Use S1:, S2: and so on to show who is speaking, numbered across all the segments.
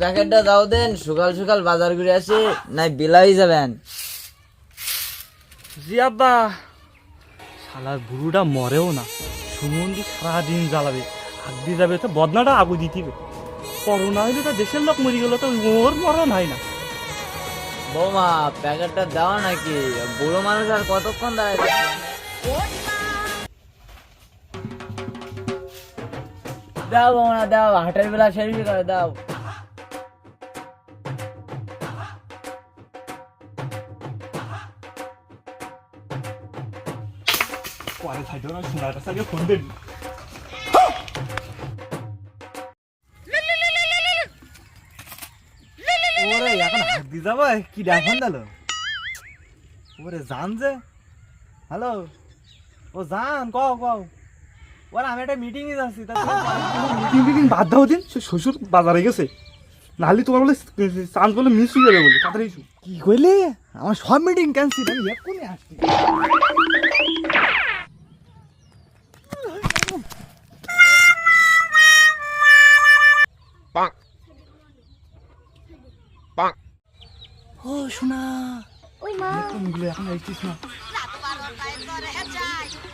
S1: প্যাকেটটা দাও দেন সকাল সকাল বাজার করে আসি নাই বিলাই যাবেন।
S2: জি আব্বা। শালার বুড়োটা মরেও না সুমন্দি সারাদিন জ্বালাবে আগ দিয়ে যাবে তো বদনাটা আগু দিতিবে করোনা হইলে তো দেশের লোক মরে গেল তো ওর মরণ হয় না।
S1: বৌমা প্যাকেটটা দাও নাকি? বুড়ো মানুষ আর কতক্ষণ দাঁড়ায়? দাও বৌমা দাও হাটের বেলা শেষ করে দাও।
S2: পরে থাকবে না সোনাটা সাথে ফোন দেন
S3: ওরে এখন হাত দিয়ে যাব কি ডাকন দিল ওরে জান যে হ্যালো ও জান কও কও ওরে আমি একটা মিটিং এ যাচ্ছি তা
S2: তিন দিন বাদ দাও দিন সে শ্বশুর বাজারে গেছে নাহলে তোমার বলে চান্স বলে মিস হয়ে যাবে বলে তাড়াতাড়ি।
S3: কি কইলে আমার সব মিটিং ক্যান্সেল আমি এক্ষুনি আসছি শোনা।
S4: ওই মা।
S3: কোনগুলো এখন আসছিস না?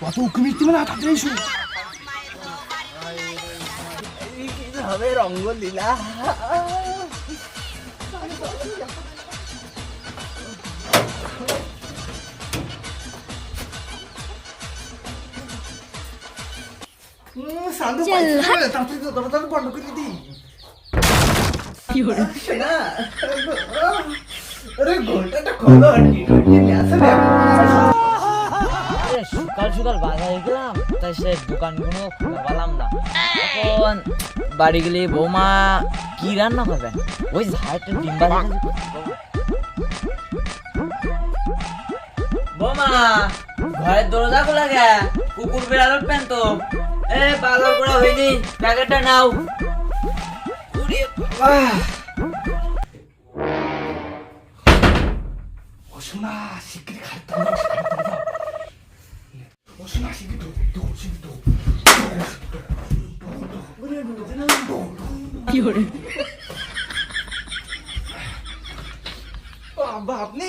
S3: কত উকিল তুমি না তাড়াতাড়ি এসো হবে রঙ্গলীলা? শান্ত
S4: চল,
S3: তাড়াতাড়ি
S1: সকাল সকাল বাজারে গেলাম, তাই সে দোকানগুলো খুলে পেলাম না। এখন বাড়ি গেলে বৌমা কি রান্না করবে? ওই ঝাড়টা ডিম বৌমা, ঘরের দরজা খোলা গে, কুকুর বিড়াল উঠবেন তো। এ বাজার করা হয়নি প্যাকেটটা নাও। উড়ে বাবা
S3: ও শোনা শিগগিরি খাইতে হবে ও শোনা শিগগিরি দৌড় দৌড় শিগগিরি দৌড়
S2: ও আব্বা আপনি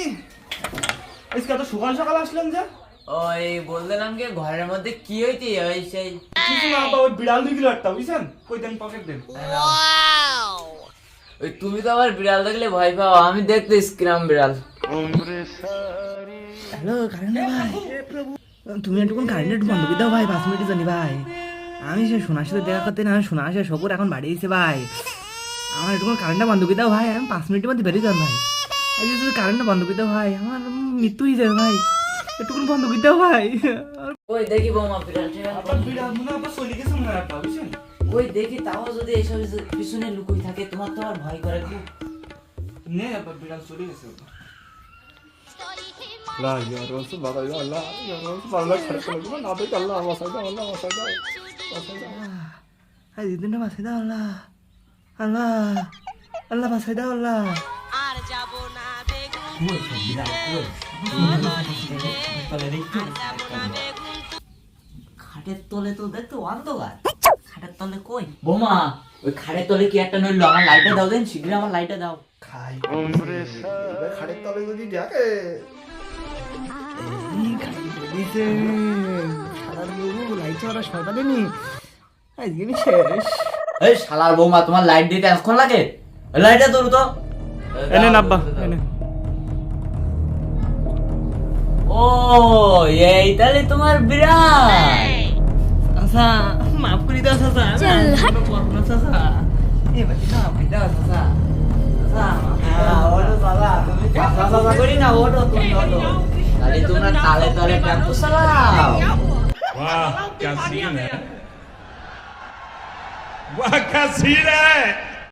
S2: আজকে এত সকাল সকাল আসলেন যে
S1: ওই বললাম কি ঘরের মধ্যে কি হইতে ওই সেই
S2: কিছু না আব্বা ওই বিড়াল দুই কিলো বুঝছেন কই দেন পকেট দেন
S1: ওই তুমি তো আবার বিড়াল দেখলে ভয় পাও আমি দেখতে স্ক্রাম বিড়াল
S3: হ্যালো কারেন্ট ভাই। তুমি একটু কারেন্ট একটু বন্ধ করে দাও ভাই পাঁচ মিনিট জানি ভাই। আমি সে সোনার সাথে দেখা করতে না সোনা সে শকুর এখন বাড়ি এসে ভাই। আমার একটু কারেন্টটা বন্ধ করে দাও ভাই আমি পাঁচ মিনিটের মধ্যে বেরিয়ে যান ভাই। আজ যদি কারেন্টটা বন্ধ করে দাও ভাই আমার মৃত্যু হয়ে যাবে ভাই। একটু বন্ধ করে দাও ভাই।
S1: ওই দেখি বৌমা বিড়াল টিড়াল
S2: বিড়াল মনে হয় চলে গেছে মনে হয় বুঝছেন?
S1: ওই দেখি তাও যদি এইসব পিছনে লুকুই থাকে তোমার তো আর ভয় করে খুব।
S2: নে আব্বা বিড়াল চলে গেছে লা ইয়া রাসূল বাবা ইয়া আল্লাহ ইয়া রাসূল খারাপ করে দিবা না দেখ আল্লাহ ওয়াসাই দাও আল্লাহ ওয়াসাই দাও ওয়াসাই দাও
S3: আজ দিনটা বাসাই দাও আল্লাহ আল্লাহ আল্লাহ বাসাই দাও আল্লাহ।
S5: আর যাব না বেগুন
S1: খাটের তলে তো দেখতো অন্ধকার। খাটের তলে কই? বৌমা ওই খাটের তলে কি একটা নইলো? আমার লাইটটা দাও দেন শীঘ্র আমার লাইটটা দাও।
S3: খাই। খাড়ের তলে যদি দেখে দিছে সারা লোক লাইট ওরা শয়তানি নি আজকে আমি শেষ
S1: এই শালার বৌমা তোমার লাইট দিতে এতক্ষণ লাগে? লাইটটা ধরো তো।
S2: এনে আব্বা এনে
S1: ও এই তাহলে তোমার বিড়াল। আচ্ছা মাফ করে দাও চাচা।
S4: চল, হাট।
S1: না চাচা। এবার না ভাই দাও চাচা। চাচা ওটো চাচা তুমি চাচা চাচা করি না ওটো তুমি ওটো Tadi itu kan tali
S6: tali kartu selam. Wah, kasih ya. Wah, kasih